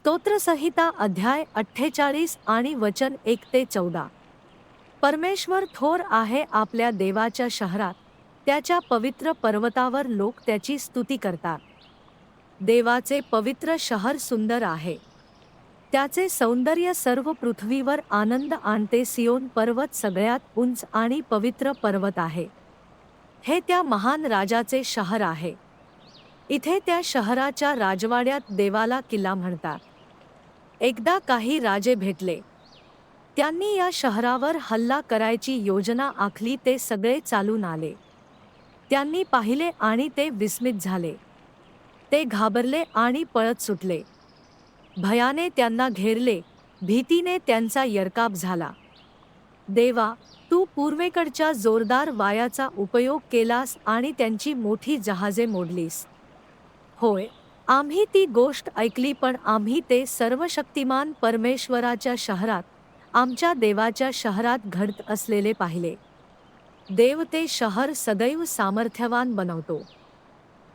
स्तोत्रसंहिता अध्याय अठ्ठेचाळीस आणि वचन एक ते चौदा. परमेश्वर थोर आहे आपल्या देवाच्या शहरात त्याच्या पवित्र पर्वतावर लोक त्याची स्तुती करतात. देवाचे पवित्र शहर सुंदर आहे. त्याचे सौंदर्य सर्व पृथ्वीवर आनंद आणते सियोन पर्वत सगळ्यात उंच आणि पवित्र पर्वत आहे. हे त्या महान राजाचे शहर आहे. इथे त्या शहराच्या राजवाड्यात देवाला किल्ला म्हणतात. एकदा काही राजे भेटले. त्यांनी या शहरावर हल्ला करायची योजना आखली ते सगळे चालून आले. त्यांनी पाहिले आणि ते विस्मित झाले. ते घाबरले आणि पळत सुटले. भयाने त्यांना घेरले भीतीने त्यांचा यरकाप झाला. देवा तू पूर्वेकडच्या जोरदार वायाचा उपयोग केलास आणि त्यांची मोठी जहाजे मोडलीस. होय आम्ही ती गोष्ट ऐकली पण आम्ही ते सर्वशक्तिमान परमेश्वराच्या शहरात आमच्या देवाच्या शहरात घडत असलेले पाहिले. देव ते शहर सदैव सामर्थ्यवान बनवतो.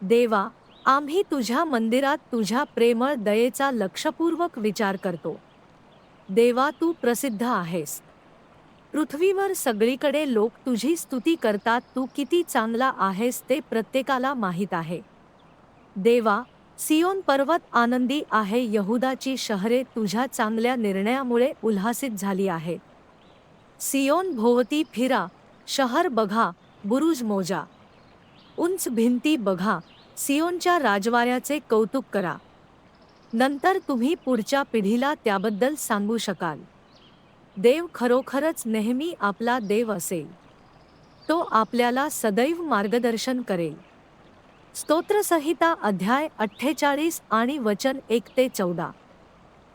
देवा आम्ही तुझ्या मंदिरात तुझ्या प्रेमळ दयेचा लक्षपूर्वक विचार करतो. देवा तू प्रसिद्ध आहेस. पृथ्वीवर सगळीकडे लोक तुझी स्तुती करतात तू किती चांगला आहेस ते प्रत्येकाला माहीत आहे. देवा सियोन पर्वत आनंदी आहे. यहुदाची शहरे तुझ्या चांगल्या निर्णयामुळे उल्हासित झाली आहेत. सियोन भोवती फिरा शहर बघा बुरुज मोजा. उंच भिंती बघा सियोनच्या राजवाऱ्याचे कौतुक करा. नंतर तुम्ही पुढच्या पिढीला त्याबद्दल सांगू शकाल. देव खरोखरच नेहमी आपला देव असेल. तो आपल्याला सदैव मार्गदर्शन करेल. स्तोत्रसंहिता अध्याय अठ्ठेचाळीस आणि वचन एक ते चौदा.